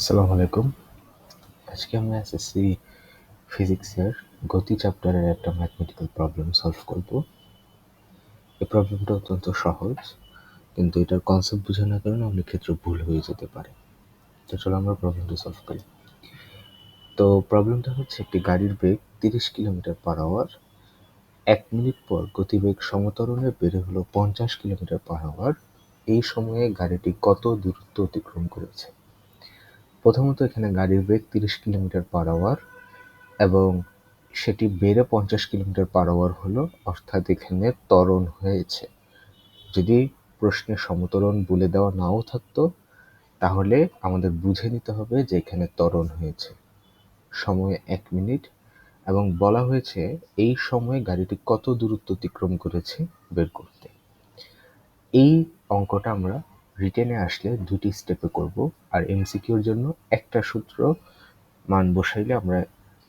আসসালামু আলাইকুম। আজকে আমরা এসএসসি ফিজিক্সের গতি চ্যাপ্টারের একটা ম্যাথমেটিক্যাল প্রবলেম সলভ করব। এই প্রবলেমটা অত্যন্ত সহজ, কিন্তু এটার কনসেপ্ট বোঝানোর কারণে অনেক ক্ষেত্রে ভুল হয়ে যেতে পারে। তো চলো আমরা প্রবলেমটা সলভ করি। তো প্রবলেমটা হচ্ছে একটি গাড়ির বেগ তিরিশ কিলোমিটার পার আওয়ার এক মিনিট পর গতিবেগ সমতরণে বেড়ে হলো পঞ্চাশ কিলোমিটার পার আওয়ার এই সময়ে গাড়িটি কত দূরত্ব অতিক্রম করেছে? প্রথমত এখানে গাড়ির বেগ তিরিশ কিলোমিটার পার আওয়ার এবং সেটি বেড়ে পঞ্চাশ কিলোমিটার পার আওয়ার হলো, অর্থাৎ এখানে ত্বরণ হয়েছে। যদি প্রশ্নে সমতরণ বলে দেওয়া নাও থাকতো, তাহলে আমাদের বুঝে নিতে হবে যে এখানে ত্বরণ হয়েছে। সময় এক মিনিট এবং বলা হয়েছে এই সময়ে গাড়িটি কত দূরত্ব অতিক্রম করেছে বের করতে। এই অঙ্কটা আমরা রিটেনে আসলে দুটি স্টেপে করব। আর এমসিকিউর জন্য একটা সূত্র মান বসাইলে আমরা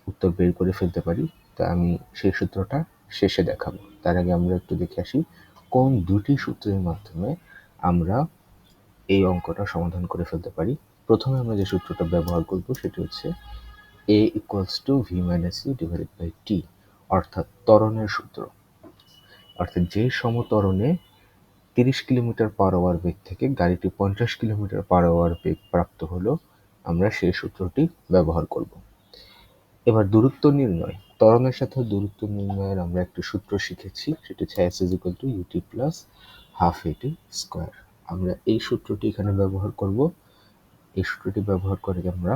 উত্তর বের করে ফেলতে পারি। তা আমি সেই সূত্রটা শেষে দেখাবো। তার আগে আমরা একটু দেখে আসি কোন দুটি সূত্রের মাধ্যমে আমরা এই অঙ্কটা সমাধান করে ফেলতে পারি। প্রথমে আমরা যে সূত্রটা ব্যবহার করব সেটি হচ্ছে A equals to V minus U divided by T অর্থাৎ ত্বরণের সূত্র। অর্থাৎ যে সমতরণে তিরিশ কিলোমিটার পার আওয়ার বেগ থেকে গাড়িটি পঞ্চাশ কিলোমিটার পার আওয়ার বেগ প্রাপ্ত হলো, আমরা সেই সূত্রটি ব্যবহার করব। এবার দূরত্ব নির্ণয়। ত্বরণের সাথে দূরত্ব নির্ণয়ের আমরা একটি সূত্র শিখেছি, সেটি হচ্ছে S is equal to U T plus half A T square আমরা এই সূত্রটি এখানে ব্যবহার করব। এই সূত্রটি ব্যবহার করে আমরা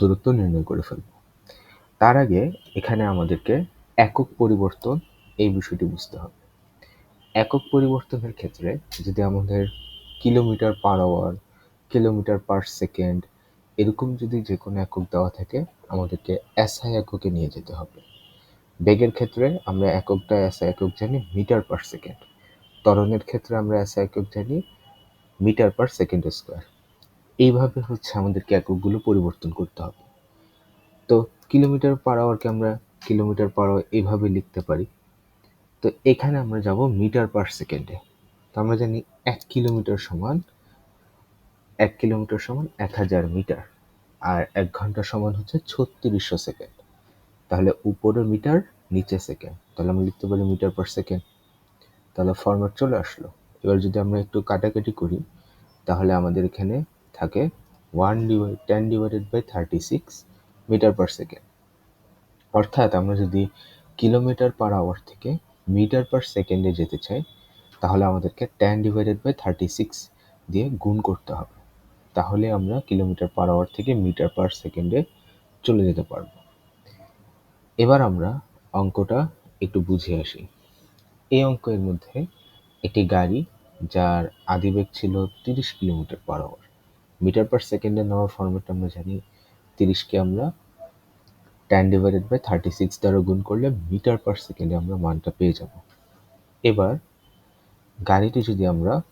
দূরত্ব নির্ণয় করে ফেলব। তার আগে এখানে আমাদেরকে একক পরিবর্তন এই বিষয়টি বুঝতে হবে। একক পরিবর্তনের ক্ষেত্রে যদি আমাদের kilometre per hour, kilometre per second, এরকম যদি যে কোনো একক দেওয়া থাকে, আমাদেরকে এসআই এককে নিয়ে যেতে হবে। বেগের ক্ষেত্রে আমরা এককটা এসআই একক জানি মিটার পার সেকেন্ড। ত্বরণের ক্ষেত্রে আমরা এসআই একক জানি মিটার পার সেকেন্ড স্কোয়ার। এইভাবে হচ্ছে আমাদেরকে এককগুলো পরিবর্তন করতে হবে। তো কিলোমিটার পার আওয়ারকে আমরা কিলোমিটার পার আওয়ার এইভাবে লিখতে পারি। তো এখানে আমরা যাব মিটার পার সেকেন্ডে। তো আমরা জানি এক কিলোমিটার সমান, এক কিলোমিটার সমান এক হাজার মিটার। আর এক ঘণ্টা সমান হচ্ছে ছত্রিশশো সেকেন্ড। তাহলে উপরে মিটার, নিচে সেকেন্ড। তাহলে আমরা লিখতে পারি মিটার পার সেকেন্ড। তাহলে ফরম্যাট চলে আসলো। এবার যদি আমরা একটু কাটাকাটি করি, তাহলে আমাদের এখানে থাকে one divide ten divided by thirty six metre per second. অর্থাৎ আমরা যদি কিলোমিটার পার আওয়ার থেকে মিটার পার সেকেন্ডে যেতে চাই, তাহলে আমাদেরকে ten divided by thirty six দিয়ে গুণ করতে হবে। তাহলে আমরা কিলোমিটার পার আওয়ার থেকে মিটার পার সেকেন্ডে চলে যেতে পারব। এবার আমরা অঙ্কটা একটু বুঝে আসি। এই অঙ্কের মধ্যে একটি গাড়ি যার আদিবেগ ছিল তিরিশ kilometre per hour metre per সেকেন্ডে নেওয়ার ফর্মেট আমরা জানি তিরিশকে আমরা ten divided by thirty six দ্বারা গুণ করলে মিটার পার সেকেন্ডে আমরা মানটা পেয়ে যাব। এবার গাড়িটি যদি আমরা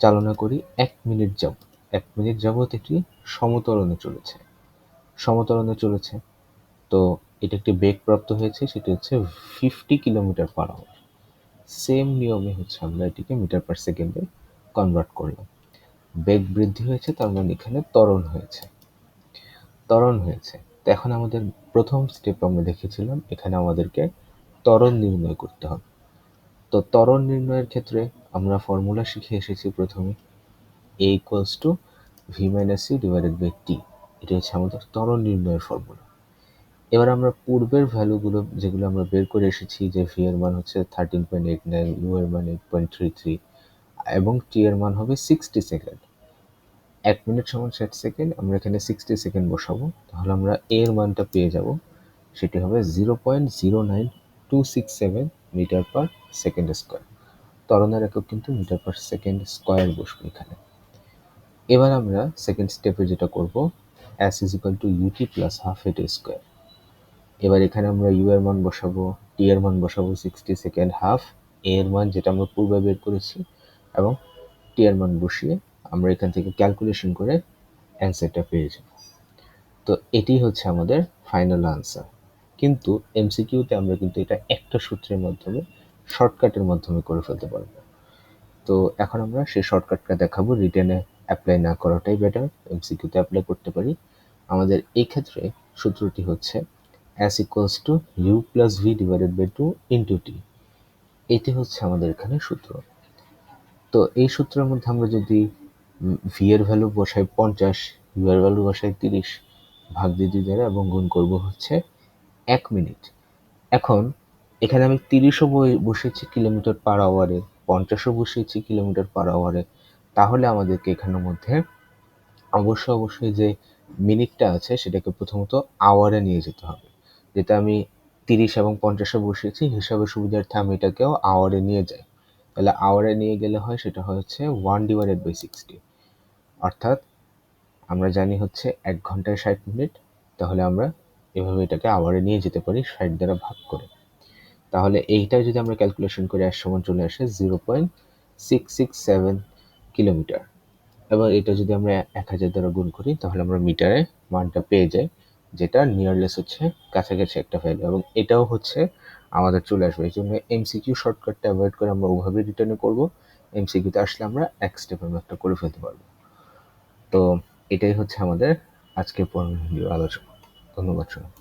চালনা করি, এক মিনিট যাব। এক মিনিট যাবৎ এটি সমতরণে চলেছে? সমতরণে চলেছে। তো এটা একটি বেগ প্রাপ্ত হয়েছে, সেটি হচ্ছে fifty kilometre per hour same নিয়মে হচ্ছে আমরা এটিকে মিটার পার সেকেন্ডে কনভার্ট করলাম। বেগ বৃদ্ধি হয়েছে, তার মানে এখানে ত্বরণ হয়েছে। ত্বরণ হয়েছে। তো এখন আমাদের প্রথম স্টেপ আমরা দেখেছিলাম এখানে আমাদেরকে ত্বরণ নির্ণয় করতে হবে। তো ত্বরণ নির্ণয়ের ক্ষেত্রে আমরা ফর্মুলা শিখে এসেছি প্রথমে A equals to V minus U divided by T এটা হচ্ছে আমাদের ত্বরণ নির্ণয়ের ফর্মুলা এবার আমরা পূর্বের ভ্যালুগুলো যেগুলো আমরা বের করে এসেছি, যে ভি এর মান হচ্ছে thirteen point eight nine U এর মান এইট পয়েন্ট থ্রি থ্রি এবং টি এর মান হবে সিক্সটি সেকেন্ড এক মিনিট সমান ষাট সেকেন্ড, আমরা এখানে সিক্সটি সেকেন্ড বসাবো। তাহলে আমরা এর মানটা পেয়ে যাব। সেটি হবে zero point zero nine two six seven metre per second square ত্বরণের একক কিন্তু মিটার পার সেকেন্ড স্কোয়ার বসবে এখানে। এবার আমরা সেকেন্ড স্টেপে যেটা করব S is equal to U T plus half A T square এবার এখানে আমরা ইউ এর মান বসাবো টি এর মান বসাবো সিক্সটি সেকেন্ড হাফ এ এর মান যেটা আমরা পূর্বে বের করেছি, এবং টি এর মান বসিয়ে আমরা এখান থেকে ক্যালকুলেশন করে অ্যান্সারটা পেয়ে যাব। তো এটি হচ্ছে আমাদের ফাইনাল আনসার কিন্তু এমসিকিউতে আমরা কিন্তু এটা একটা সূত্রের মাধ্যমে শর্টকাটের মাধ্যমে করে ফেলতে পারব। তো এখন আমরা সেই শর্টকাটটা দেখাবো রিটেনে অ্যাপ্লাই না করাটাই বেটার এমসিকিউতে অ্যাপ্লাই করতে পারি। আমাদের এই ক্ষেত্রে সূত্রটি হচ্ছে S equals to U plus V divided by two into T এটি হচ্ছে আমাদের এখানে সূত্র। তো এই সূত্রের মধ্যে আমরা যদি ভি এর ভ্যালু বসাই পঞ্চাশ ইউ এর ভ্যালু বসাই তিরিশ, ভাগ দিয়ে দুই দ্বারা এবং গুণ করব হচ্ছে এক মিনিট এখন, এখানে আমি তিরিশও বসেছি কিলোমিটার পার আওয়ারে পঞ্চাশও বসিয়েছি কিলোমিটার পার আওয়ারে তাহলে আমাদেরকে এখানের মধ্যে অবশ্যই অবশ্যই যে মিনিটটা আছে, সেটাকে প্রথমত আওয়ারে নিয়ে যেতে হবে। যেটা আমি তিরিশ এবং পঞ্চাশে বসিয়েছি, হিসাবে সুবিধার্থে আমি এটাকেও আওয়ারে নিয়ে যাই। তাহলে আওয়ারে নিয়ে গেলে হয় সেটা হচ্ছে ওয়ান ডিভাইডেড বাই সিক্সটি অর্থাৎ আমরা জানি হচ্ছে এক ঘন্টায় ষাট মিনিট, তাহলে আমরা এভাবে এটাকে আওয়ারে নিয়ে যেতে পারি ষাট দ্বারা ভাগ করে। তাহলে এইটা যদি আমরা ক্যালকুলেশন করি এক সমান চলে আসে zero point six six seven kilometre এবার এটা যদি আমরা এক হাজার দ্বারা গুণ করি, তাহলে আমরা মিটারে মানটা পেয়ে যাই, যেটা নিয়ারলেস হচ্ছে কাছাকাছি একটা ভ্যালু এবং এটাও হচ্ছে আমাদের চলে আসবে। এই জন্য এমসিকিউ শর্টকাটটা অ্যাভয়েড করে আমরা ওভাবে রিটার্নে করব। এমসিকিউতে আসলে আমরা এক স্টেপের ম্যাথটা করে ফেলতে পারব। তো এটাই হচ্ছে আমাদের আজকের পর্ব আলোচনা। ধন্যবাদ সবাই